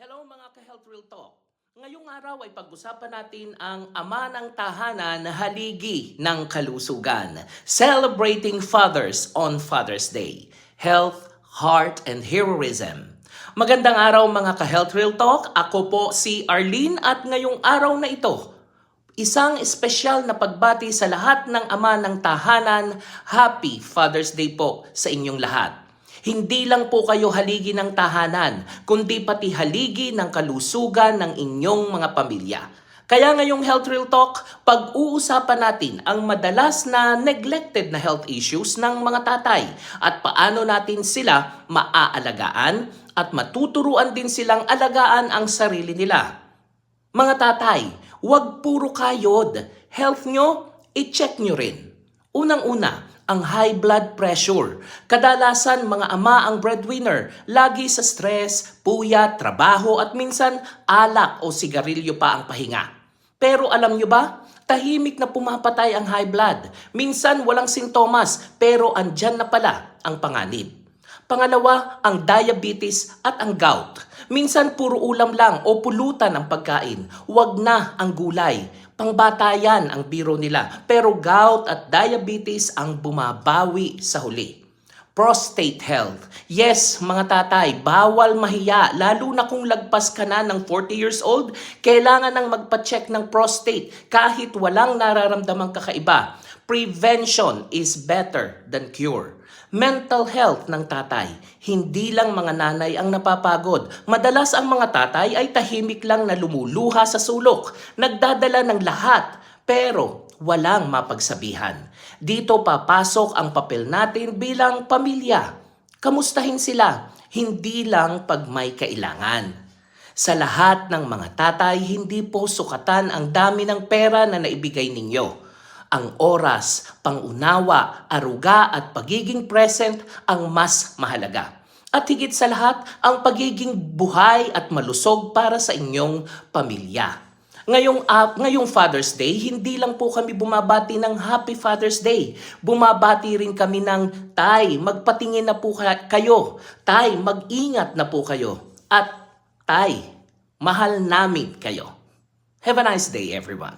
Hello mga ka-Health Real Talk. Ngayong araw ay pag-usapan natin ang ama ng tahanan na haligi ng kalusugan. Celebrating Fathers on Father's Day. Health, Heart, and Heroism. Magandang araw mga ka-Health Real Talk. Ako po si Arlene at ngayong araw na ito, Isang espesyal na pagbati sa lahat ng ama ng tahanan. Happy Father's Day po sa inyong lahat. Hindi lang po kayo haligi ng tahanan, kundi pati haligi ng kalusugan ng inyong mga pamilya. Kaya ngayong Health Real Talk, pag-uusapan natin ang madalas na neglected na health issues ng mga tatay at paano natin sila maaalagaan at matuturuan din silang alagaan ang sarili nila. Mga tatay, huwag puro kayod. Health nyo, i-check nyo rin. Unang-una, ang high blood pressure. Kadalasan mga ama ang breadwinner, lagi sa stress, puyat, trabaho at minsan alak o sigarilyo pa ang pahinga. Pero alam nyo ba, tahimik na pumapatay ang high blood. Minsan walang sintomas pero andyan na pala ang panganib. Pangalawa, ang diabetes at ang gout. Minsan puro ulam lang o pulutan ang pagkain. Huwag na ang gulay. Pangbata yan ang biro nila. Pero gout at diabetes ang bumabawi sa huli. Prostate health. Yes, mga tatay, bawal mahiya. Lalo na kung lagpas ka na ng 40 years old, kailangan nang magpa-check ng prostate kahit walang nararamdamang kakaiba. Prevention is better than cure. Mental health ng tatay. Hindi lang mga nanay ang napapagod. Madalas ang mga tatay ay tahimik lang na lumuluha sa sulok. Nagdadala ng lahat. Pero walang mapagsabihan. Dito papasok ang papel natin bilang pamilya. Kamustahin sila, hindi lang pag may kailangan. Sa lahat ng mga tatay, hindi po sukatan ang dami ng pera na naibigay ninyo. Ang oras, pangunawa, aruga at pagiging present ang mas mahalaga. At higit sa lahat, ang pagiging buhay at malusog para sa inyong pamilya. Ngayong, uh, ngayong Father's Day, hindi lang po kami bumabati ng Happy Father's Day. Bumabati rin kami ng, Tay, magpatingin na po ka- kayo. Tay, mag-ingat na po kayo. At, Tay, mahal namin kayo. Have a nice day, everyone.